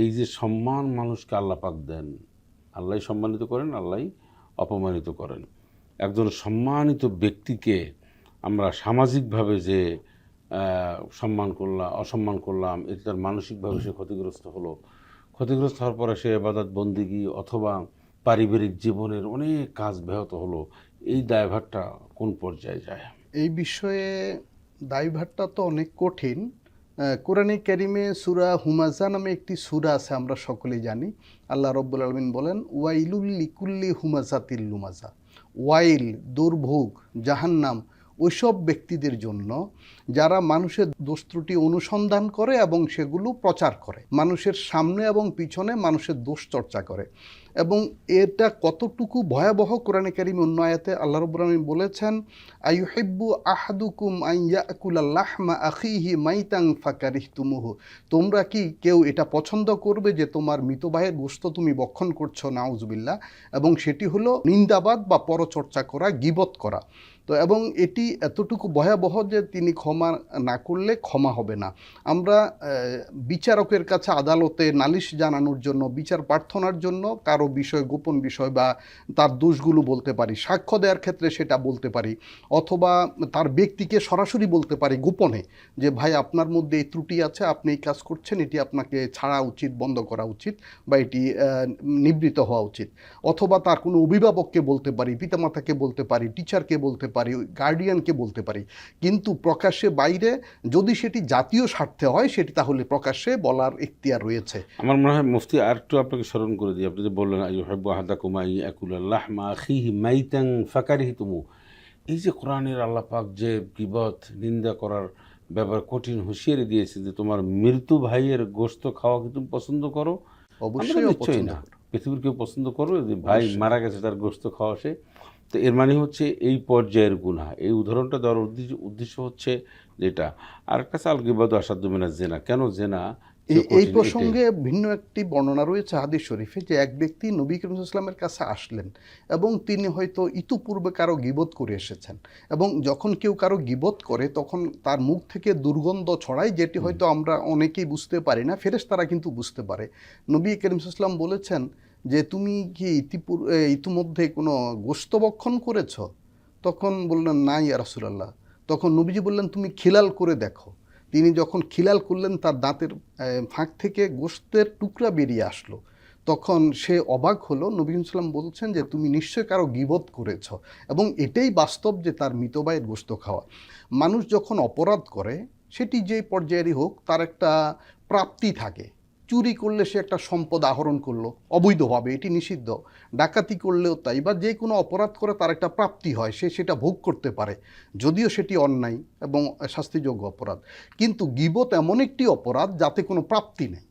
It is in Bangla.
এই যে সম্মান মানুষকে আল্লাহ পাক দেন আল্লাহ সম্মানিত করেন আল্লাহ অপমানিত করেন। একজন সম্মানিত ব্যক্তিকে আমরা সামাজিকভাবে যে সম্মান করলাম অসম্মান করলাম এতে তার মানসিকভাবে সে ক্ষতিগ্রস্ত হলো। ক্ষতিগ্রস্ত হওয়ার পরে সে আবাদত বন্দিগি অথবা পারিবারিক জীবনের অনেক কাজ ব্যাহত হলো। এই দায়ভারটা কোন পর্যায়ে যায়? এই বিষয়ে দায়ভারটা তো অনেক কঠিন। কোরআনে ক্যারিমে সুরা হুমাজা নামে একটি সুরা আছে, আমরা সকলেই জানি। আল্লাহ রব্বুল আলমিন বলেন, ওয়াইলুল লিকুল্লি হুমাজা তিল্লুমাজা ওয়াইল, দুর্ভোগ, জাহান্নাম ওইসব ব্যক্তিদের জন্য যারা মানুষের দোষ ত্রুটি অনুসন্ধান করে এবং সেগুলো প্রচার করে। মানুষের সামনে এবং পিছনে মানুষের দোষ চর্চা করে। এবং এটা কতটুকু ভয়াবহ কোরআনে কারিম অন্য আয়াতে আল্লাহ রব্বুল আলমিন বলেছেন আইহিব্বু আহাদুকুম আইয়াকুল লাহমা আখিহি মাইতাং ফাকারিহতুমুহু। তোমরা কি কেউ এটা পছন্দ করবে যে তোমার মৃত ভাইয়ের গোস্ত তুমি বক্ষণ করছ, নাউজুবিল্লাহ? এবং সেটি হলো নিন্দাবাদ বা পরচর্চা করা, গিবত করা। তো এবং এটি এতটুকু ভয়াবহ যে তিনি ক্ষমা না করলে ক্ষমা হবে না। আমরা বিচারকের কাছে আদালতে নালিশ জানানোর জন্য, বিচার প্রার্থনার জন্য কারও বিষয়, গোপন বিষয় বা তার দোষগুলো বলতে পারি, সাক্ষ্য দেওয়ার ক্ষেত্রে সেটা বলতে পারি, অথবা তার ব্যক্তিকে সরাসরি বলতে পারি গোপনে যে, ভাই, আপনার মধ্যে এই ত্রুটি আছে, আপনি এই কাজ করছেন, এটি আপনাকে ছাড়া উচিত, বন্ধ করা উচিত বা এটি নিবৃত হওয়া উচিত। অথবা তার কোনো অভিভাবককে বলতে পারি, পিতামাতাকে বলতে পারি, টিচারকে বলতে পারি গার্ডিয়ানকে বলতে পারি। কিন্তু প্রকাশ্যে বাইরে যদি সেটি জাতীয় স্বার্থে হয় সেটি তাহলে প্রকাশ্যে বলার এখতিয়ার রয়েছে। আমার মনে হয় মুফতি আর একটু আপনাকে স্মরণ করে দিই। আপনি যে বললেন আকুল্লাহ মা মাইতাং তুমু এই যে কোরআনের আল্লাহ পাক যে বিপদ নিন্দা করার ব্যাপার কঠিন হুঁশিয়ারি দিয়েছে যে তোমার মৃত্যু ভাইয়ের গোস্ত খাওয়া কি তুমি পছন্দ করো? অবশ্যই না। পৃথিবীর কেউ পছন্দ করবে? যে ভাই মারা গেছে তার গোস্ত খাওয়া সে তো এর মানে হচ্ছে এই পর্যায়ের গুণা এই উদাহরণটা দেওয়ার উদ্দেশ্য উদ্দেশ্য হচ্ছে যেটা। আর একটা চাল গিবাদ আসাদুমিনা জেনা। কেন জেনা? এই-। প্রসঙ্গে ভিন্ন একটি বর্ণনা রয়েছে হাদিস শরীফে যে এক ব্যক্তি নবী করিম ইসলামের কাছে আসলেন এবং তিনি হয়তো ইতুপূর্বে কারও গিবত করে এসেছেন এবং যখন কেউ কারও গিবত করে তখন তার মুখ থেকে দুর্গন্ধ ছড়ায় যেটি হয়তো আমরা অনেকেই বুঝতে পারি না ফেরেস তারা কিন্তু বুঝতে পারে। নবী করিম ইসলাম বলেছেন যে তুমি কি ইতিপূর ইতিমধ্যে কোনো গোস্তবক্ষণ করেছ? তখন বললেন না ইয়া রাসূলুল্লাহ। তখন নবীজি বললেন তুমি খিলাল করে দেখো। তিনি যখন খিলাল করলেন, তার দাঁতের ফাঁক থেকে গোস্তের টুকরা বেরিয়ে আসলো। তখন সে অবাক হলো। নবী সাল্লাম বলছেন যে, তুমি নিশ্চয় কারও গিবত করেছ। এবং এটাই বাস্তব যে, তার মৃতবায়ের গোস্ত খাওয়া। মানুষ যখন অপরাধ করে, সেটি যে পর্যায়েরই হোক, তার একটা প্রাপ্তি থাকে। চুরি করলে সে একটা সম্পদ আহরণ করল, অবৈধভাবে, এটি নিষিদ্ধ। ডাকাতি করলেও তাই, বা যে কোনো অপরাধ করে তার একটা প্রাপ্তি হয়, সে সেটা ভোগ করতে পারে। যদিও সেটি অন্যায় এবং শাস্তিযোগ্য অপরাধ। কিন্তু গিবত এমন একটি অপরাধ যাতে কোনো প্রাপ্তি নেই।